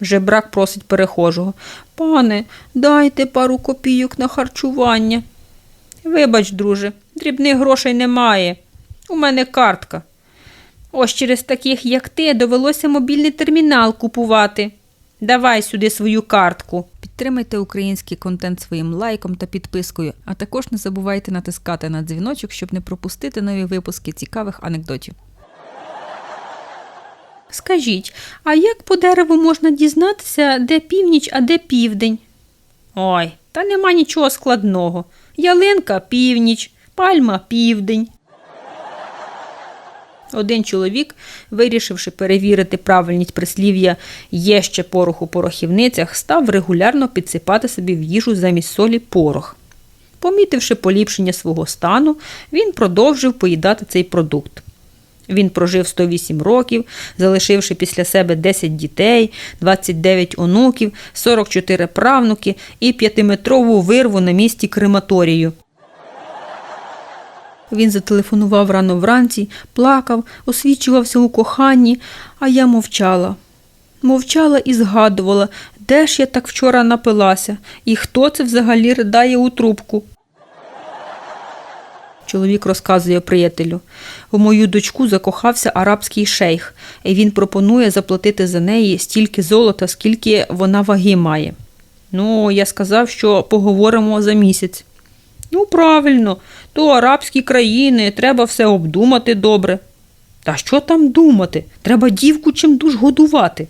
Жебрак просить перехожого. Пане, дайте пару копійок на харчування. Вибач, друже, дрібних грошей немає. У мене картка. Ось через таких, як ти, довелося мобільний термінал купувати. Давай сюди свою картку. Підтримайте український контент своїм лайком та підпискою, а також не забувайте натискати на дзвіночок, щоб не пропустити нові випуски цікавих анекдотів. Скажіть, а як по дереву можна дізнатися, де північ, а де південь? Ой, та нема нічого складного. Ялинка північ, пальма південь. Один чоловік, вирішивши перевірити правильність прислів'я є ще порох у порохівницях, став регулярно підсипати собі в їжу замість солі порох. Помітивши поліпшення свого стану, він продовжив поїдати цей продукт. Він прожив 108 років, залишивши після себе 10 дітей, 29 онуків, 44 правнуки і п'ятиметрову вирву на місці крематорію. Він зателефонував рано вранці, плакав, освічувався у коханні, а я мовчала. Мовчала і згадувала, де ж я так вчора напилася, і хто це взагалі ридає у трубку. Чоловік розказує приятелю. У мою дочку закохався арабський шейх, і він пропонує заплатити за неї стільки золота, скільки вона ваги має. Ну, я сказав, що поговоримо за місяць. Ну, правильно, то арабські країни, треба все обдумати добре. Та що там думати? Треба дівку чим душ годувати.